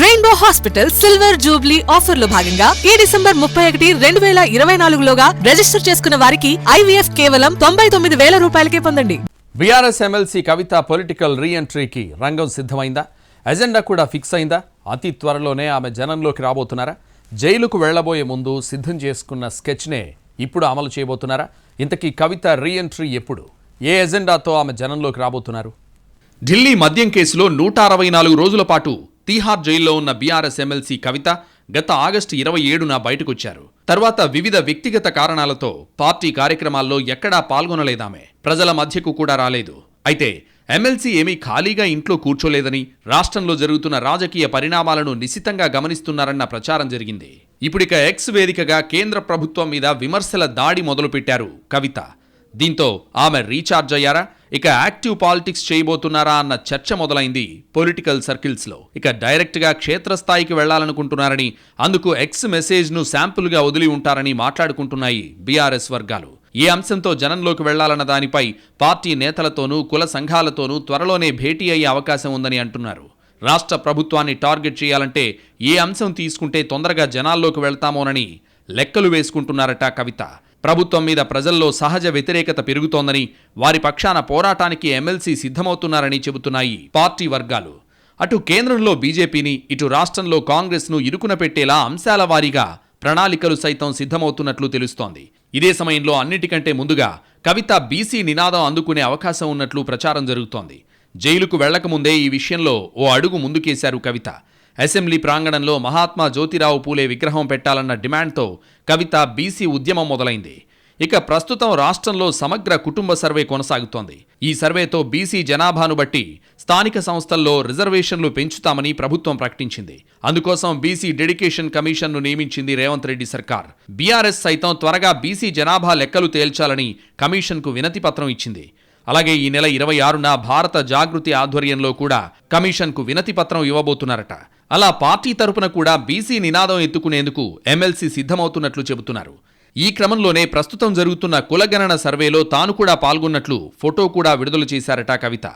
Rainbow hospital silver Jubilee ఆఫర్లో భాగంగా ఈ డిసెంబర్ ముప్పై ఒకటి రెండు వేల ఇరవై నాలుగులోగా రిజిస్టర్ చేసుకున్న వారికి ఐవీఎఫ్ కేవలం తొంభై తొమ్మిది వేల రూపాయలకే పొందండి. బీఆర్ఎస్ ఎమ్మెల్సీ కవిత పొలిటికల్ రీఎంట్రీకి రంగం సిద్ధమైందా? ఎజెండా కూడా ఫిక్స్ అయిందా? అతి త్వరలోనే ఆమె జనంలోకి రాబోతున్నారా? జైలుకు వెళ్ళబోయే ముందు సిద్ధం చేసుకున్న స్కెచ్నే ఇప్పుడు అమలు చేయబోతున్నారా? ఇంతకీ కవిత రీఎంట్రీ ఎప్పుడు? ఏ ఎజెండాతో ఆమె జనంలోకి రాబోతున్నారు? ఢిల్లీ మద్యం కేసులో నూట అరవై నాలుగు రోజుల పాటు తీహార్ జైల్లో ఉన్న బీఆర్ఎస్ ఎమ్మెల్సీ కవిత గత ఆగస్టు ఇరవై ఏడున బయటకొచ్చారు. తర్వాత వివిధ వ్యక్తిగత కారణాలతో పార్టీ కార్యక్రమాల్లో ఎక్కడా పాల్గొనలేదామే. ప్రజల మధ్యకు కూడా రాలేదు. అయితే ఎమ్మెల్సీ ఏమీ ఖాళీగా ఇంట్లో కూర్చోలేదని రాష్ట్రంలో జరుగుతున్న రాజకీయ పరిణామాలను నిశితంగా గమనిస్తున్నారన్న ప్రచారం జరిగింది. ఇప్పుడిక ఎక్స్ వేదికగా కేంద్ర ప్రభుత్వం మీద విమర్శల దాడి మొదలుపెట్టారు కవిత. దీంతో ఆమె రీఛార్జ్ అయ్యారా? ఇక యాక్టివ్ పాలిటిక్స్ చేయబోతున్నారా అన్న చర్చ మొదలైంది పొలిటికల్ సర్కిల్స్లో. ఇక డైరెక్ట్గా క్షేత్రస్థాయికి వెళ్ళాలనుకుంటున్నారని అందుకు ఎక్స్ మెసేజ్ను శాంపుల్గా వదిలి ఉంటారని మాట్లాడుకుంటున్నాయి బీఆర్ఎస్ వర్గాలు. ఏ అంశంతో జనంలోకి వెళ్ళాలన్న దానిపై పార్టీ నేతలతోనూ కుల సంఘాలతోనూ త్వరలోనే భేటీ అయ్యే అవకాశం ఉందని అంటున్నారు. రాష్ట్ర ప్రభుత్వాన్ని టార్గెట్ చేయాలంటే ఏ అంశం తీసుకుంటే తొందరగా జనాల్లోకి వెళ్తామోనని లెక్కలు వేసుకుంటున్నారట కవిత. ప్రభుత్వం మీద ప్రజల్లో సహజ వ్యతిరేకత పెరుగుతోందని వారి పక్షాన పోరాటానికి ఎమ్మెల్సీ సిద్ధమవుతున్నారని చెబుతున్నాయి పార్టీ వర్గాలు. అటు కేంద్రంలో బీజేపీని ఇటు రాష్ట్రంలో కాంగ్రెస్ను ఇరుకున పెట్టేలా అంశాల వారీగా ప్రణాళికలు సైతం సిద్ధమవుతున్నట్లు తెలుస్తోంది. ఇదే సమయంలో అన్నిటికంటే ముందుగా కవిత బీసీ నినాదం అందుకునే అవకాశం ఉన్నట్లు ప్రచారం జరుగుతోంది. జైలుకు వెళ్ళకముందే ఈ విషయంలో ఓ అడుగు ముందుకేశారు కవిత. అసెంబ్లీ ప్రాంగణంలో మహాత్మా జ్యోతిరావు పూలే విగ్రహం పెట్టాలన్న డిమాండ్తో కవిత బీసీ ఉద్యమం మొదలైంది. ఇక ప్రస్తుతం రాష్ట్రంలో సమగ్ర కుటుంబ సర్వే కొనసాగుతోంది. ఈ సర్వేతో బీసీ జనాభాను బట్టి స్థానిక సంస్థల్లో రిజర్వేషన్లు పెంచుతామని ప్రభుత్వం ప్రకటించింది. అందుకోసం బీసీ డెడికేషన్ కమిషన్ను నియమించింది రేవంత్ రెడ్డి సర్కార్. బీఆర్ఎస్ సైతం త్వరగా బీసీ జనాభా లెక్కలు తేల్చాలని కమిషన్కు వినతి పత్రం ఇచ్చింది. అలాగే ఈ నెల ఇరవై ఆరున భారత జాగృతి ఆధ్వర్యంలో కూడా కమిషన్కు వినతి పత్రం ఇవ్వబోతున్నారట. అలా పార్టీ తరపున కూడా బీసీ నినాదం ఎత్తుకునేందుకు ఎమ్మెల్సీ సిద్ధమవుతున్నట్లు చెబుతున్నారు. ఈ క్రమంలోనే ప్రస్తుతం జరుగుతున్న కులగణన సర్వేలో తాను కూడా పాల్గొన్నట్లు ఫోటో కూడా విడుదల చేశారట కవిత.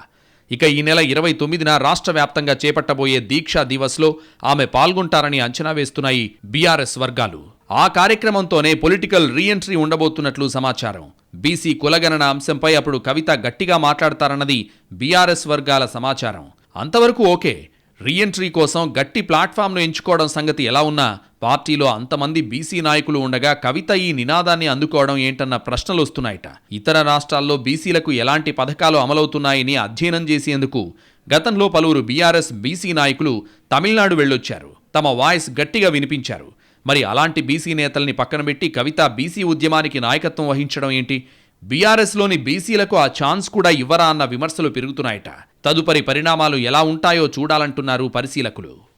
ఇక ఈ నెల ఇరవై తొమ్మిదిన రాష్ట్ర వ్యాప్తంగా చేపట్టబోయే దీక్షా దివస్లో ఆమె పాల్గొంటారని అంచనా వేస్తున్నాయి బీఆర్ఎస్ వర్గాలు. ఆ కార్యక్రమంతోనే పొలిటికల్ రీఎంట్రీ ఉండబోతున్నట్లు సమాచారం. బీసీ కులగణన అంశంపై అప్పుడు కవిత గట్టిగా మాట్లాడతారన్నది బీఆర్ఎస్ వర్గాల సమాచారం. అంతవరకు ఓకే. రీఎంట్రీ కోసం గట్టి ప్లాట్ఫామ్ను ఎంచుకోవడం సంగతి ఎలా ఉన్నా పార్టీలో అంతమంది బీసీ నాయకులు ఉండగా కవిత ఈ నినాదాన్ని అందుకోవడం ఏంటన్న ప్రశ్నలు వస్తున్నాయట. ఇతర రాష్ట్రాల్లో బీసీలకు ఎలాంటి పథకాలు అమలవుతున్నాయని అధ్యయనం చేసేందుకు గతంలో పలువురు బీఆర్ఎస్ బీసీ నాయకులు తమిళనాడు వెళ్ళొచ్చారు. తమ వాయిస్ గట్టిగా వినిపించారు. మరి అలాంటి బీసీ నేతల్ని పక్కన పెట్టి కవిత బీసీ ఉద్యమానికి నాయకత్వం వహించడం ఏంటి? బీఆర్ఎస్లోని బీసీలకు ఆ ఛాన్స్ కూడా ఇవ్వరా అన్న విమర్శలు పెరుగుతున్నాయట. తదుపరి పరిణామాలు ఎలా ఉంటాయో చూడాలంటున్నారు పరిశీలకులు.